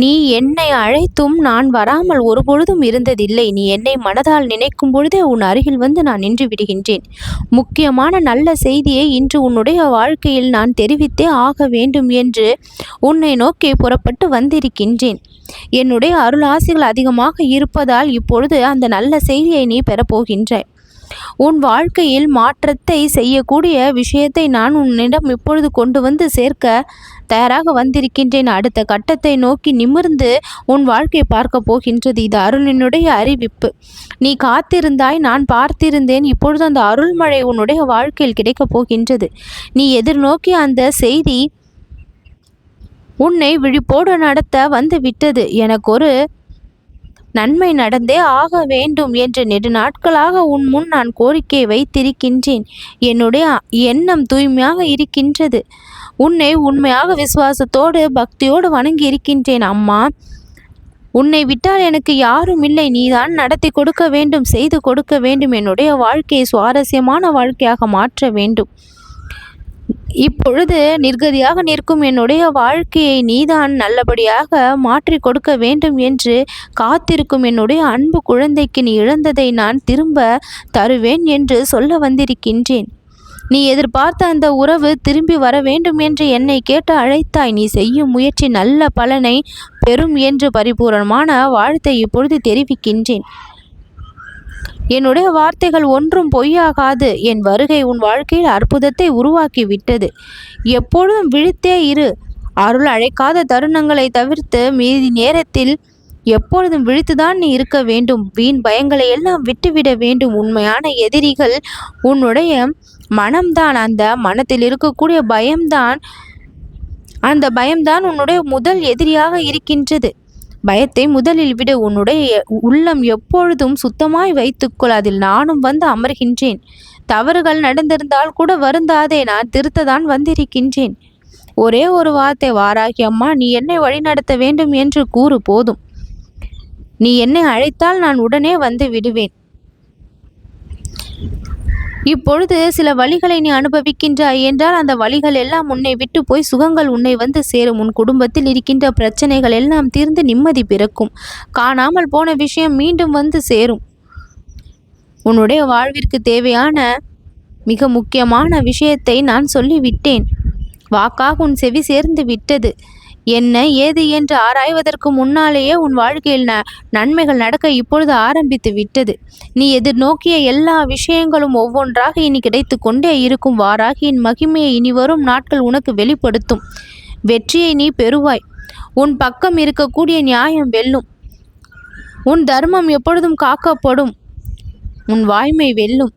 நீ என்னை அழைத்தும் நான் வராமல் ஒருபொழுதும் இருந்ததில்லை. நீ என்னை மனதால் நினைக்கும் பொழுதே உன் அருகில் வந்து நான் நின்று விடுகின்றேன். முக்கியமான நல்ல செய்தியை இன்று உன்னுடைய வாழ்க்கையில் நான் தெரிவித்தே ஆக வேண்டும் என்று உன்னை நோக்கி புறப்பட்டு வந்திருக்கின்றேன். என்னுடைய அருள் ஆசைகள் அதிகமாக இருப்பதால் இப்பொழுது அந்த நல்ல செய்தியை நீ பெறப்போகின்றாய். உன் வாழ்க்கையில் மாற்றத்தை செய்யக்கூடிய விஷயத்தை நான் உன்னிடம் இப்பொழுது கொண்டு வந்து சேர்க்க தயாராக வந்திருக்கின்றேன். அடுத்த கட்டத்தை நோக்கி நிமிர்ந்து உன் வாழ்க்கையை பார்க்க போகின்றது. இது அருளினுடைய அறிவிப்பு. நீ காத்திருந்தாய் நான் பார்த்திருந்தேன். இப்பொழுது அந்த அருள்மழை உன்னுடைய வாழ்க்கையில் கிடைக்கப் போகின்றது. நீ எதிர்நோக்கிய அந்த செய்தி உன்னை விழிப்போடு நடத்த வந்து விட்டது. எனக்கு ஒரு நன்மை நடந்தே ஆக வேண்டும் என்று நெடு நாட்களாக உன் முன் நான் கோரிக்கை வைத்திருக்கின்றேன். என்னுடைய எண்ணம் தூய்மையாக இருக்கின்றது. உன்னை உண்மையாக விசுவாசத்தோடு பக்தியோடு வணங்கி இருக்கின்றேன் அம்மா. உன்னை விட்டால் எனக்கு யாரும் இல்லை. நீதான் நடத்தி கொடுக்க வேண்டும் செய்து கொடுக்க வேண்டும். என்னுடைய வாழ்க்கையை சுவாரஸ்யமான வாழ்க்கையாக மாற்ற வேண்டும். இப்பொழுது நிர்கதியாக நிற்கும் என்னுடைய வாழ்க்கையை நீதான் நல்லபடியாக மாற்றி கொடுக்க வேண்டும் என்று காத்திருக்கும் என்னுடைய அன்பு குழந்தைக்கு நீ இழந்ததை நான் திரும்ப தருவேன் என்று சொல்ல வந்திருக்கின்றேன். நீ எதிர்பார்த்த அந்த உறவு திரும்பி வர வேண்டும் என்று என்னை கேட்டு அழைத்தாய். நீ செய்யும் முயற்சி நல்ல பலனை பெறும் என்று பரிபூரணமான வாழ்த்தை இப்பொழுது தெரிவிக்கின்றேன். என்னுடைய வார்த்தைகள் ஒன்றும் பொய்யாகாது. என் வருகை உன் வாழ்க்கையில் அற்புதத்தை உருவாக்கி விட்டது எப்பொழுதும் விழித்தே இரு. அருள் அழைக்காத தருணங்களை தவிர்த்து மீதி நேரத்தில் எப்பொழுதும் விழித்துதான் நீ இருக்க வேண்டும். வீண் பயங்களை எல்லாம் விட்டுவிட வேண்டும். உண்மையான எதிரிகள் உன்னுடைய மனம்தான். அந்த மனத்தில் இருக்கக்கூடிய பயம்தான். அந்த பயம்தான் உன்னுடைய முதல் எதிரியாக இருக்கின்றது. பயத்தை முதலில் விட. உன்னுடைய உள்ளம் எப்பொழுதும் சுத்தமாய் வைத்துக்கொள். அதில் நானும் வந்து அமர்கின்றேன். தவறுகள் நடந்திருந்தால் கூட வருந்தாதே. நான் திருத்ததான் வந்திருக்கின்றேன். ஒரே ஒரு வார்த்தை வாராகி அம்மா நீ என்னை வழிநடத்த வேண்டும் என்று கூறு போதும். நீ என்னை அழைத்தால் நான் உடனே வந்து விடுவேன். இப்பொழுது சில வழிகளை நீ அனுபவிக்கின்றாய் என்றால் அந்த வழிகள் எல்லாம் உன்னை விட்டு போய் சுகங்கள் உன்னை வந்து சேரும். உன் குடும்பத்தில் இருக்கின்ற பிரச்சனைகள் எல்லாம் தீர்ந்து நிம்மதி பிறக்கும். காணாமல் போன விஷயம் மீண்டும் வந்து சேரும். உன்னுடைய வாழ்விற்கு தேவையான மிக முக்கியமான விஷயத்தை நான் சொல்லிவிட்டேன். வாக்காக உன் செவி சேர்ந்து விட்டது. என்ன ஏது என்று ஆராய்வதற்கு முன்னாலேயே உன் வாழ்க்கையில் ந நன்மைகள் நடக்க இப்பொழுது ஆரம்பித்து விட்டது. நீ எதிர்நோக்கிய எல்லா விஷயங்களும் ஒவ்வொன்றாக இனி கிடைத்து கொண்டே இருக்கும். வாராகியின் மகிமையை இனி வரும் நாட்கள் உனக்கு வெளிப்படுத்தும். வெற்றியை நீ பெறுவாய். உன் பக்கம் இருக்கக்கூடிய நியாயம் வெல்லும். உன் தர்மம் எப்பொழுதும் காக்கப்படும். உன் வாய்மை வெல்லும்.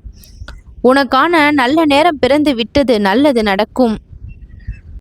உனக்கான நல்ல நேரம் பிறந்து விட்டது. நல்லது நடக்கும்.